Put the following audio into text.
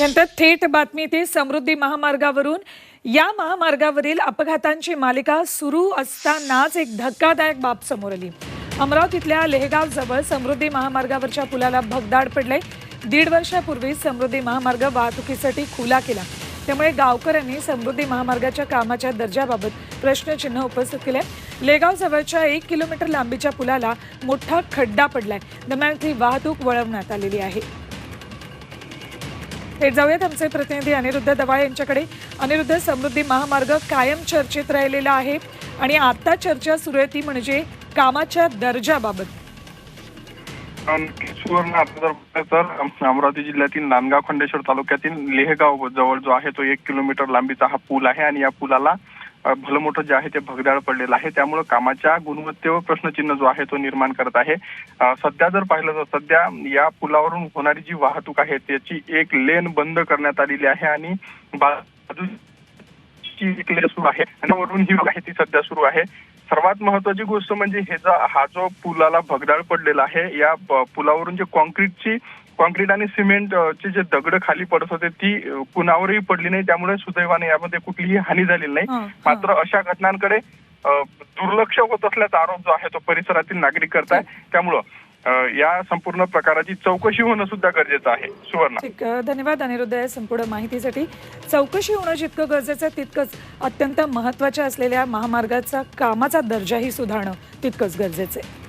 नंतर थेट बातमी ती समृद्धी महामार्गावरून. या महामार्गावरील अपघातांची मालिका सुरू असतानाच एक धक्कादायक बाब समोर आली. अमरावतीतल्या लेहगाव जवळ समृद्धी महामार्गावरच्या पुलाला भगदाड पडले. दीड वर्षापूर्वी समृद्धी महामार्ग वाहतुकीसाठी खुला केला. त्यामुळे गावकऱ्यांनी समृद्धी महामार्गाच्या कामाच्या दर्जाबाबत प्रश्नचिन्ह उपस्थित केले. लेगाव जवळच्या एक किलोमीटर लांबीच्या पुलाला मोठा खड्डा पडलाय. दरम्यान ती वाहतूक वळवण्यात आलेली आहे. थेट जाऊयात. आमचे प्रतिनिधी अनिरुद्ध दवाळ यांच्याकडे. अनिरुद्ध समृद्धी महामार्ग कायम चर्चेत राहिलेला आहे आणि आता चर्चा सुरू आहे ती म्हणजे कामाच्या दर्जाबाबत. सुवर्ण आता जर तर अमरावती जिल्ह्यातील नांदगाव खंडेश्वर तालुक्यातील लेहगाव जवळ जो आहे तो एक किलोमीटर लांबीचा हा पूल आहे आणि या पुलाला भलं मोठं जे आहे ते भगदाळ पडलेलं आहे. त्यामुळे कामाच्या गुणवत्तेवर प्रश्नचिन्ह जो आहे तो निर्माण करत आहे. सध्या जर पाहिलं तर सध्या या पुलावरून होणारी जी वाहतूक आहे त्याची एक लेन बंद करण्यात आलेली आहे आणि बाजू एक लेन सुरू आहे आणि वरून ही आहे ती सध्या सुरू आहे. सर्वात महत्वाची गोष्ट म्हणजे हे जो हा जो पुलाला भगदाळ पडलेला आहे या पुलावरून जे कॉन्क्रीटची कॉन्क्रीट आणि सिमेंट अ, चे जे दगड खाली पडत होते ती कुणावरही पडली नाही. त्यामुळे सुदैवाने यामध्ये कुठलीही हानी झालेली नाही. मात्र अशा घटनांकडे दुर्लक्ष होत असल्याचा आरोप जो आहे तो परिसरातील नागरिक करताय त्यामुळं या संपूर्ण प्रकाराची चौकशी होणं सुद्धा गरजेचं आहे. सुवर्ण. धन्यवाद अनिरुद्ध या संपूर्ण माहितीसाठी. चौकशी होणं जितकं गरजेचं आहे तितकंच अत्यंत महत्त्वाच्या असलेल्या महामार्गाचा कामाचा दर्जाही सुधारणं तितकंच गरजेचं आहे.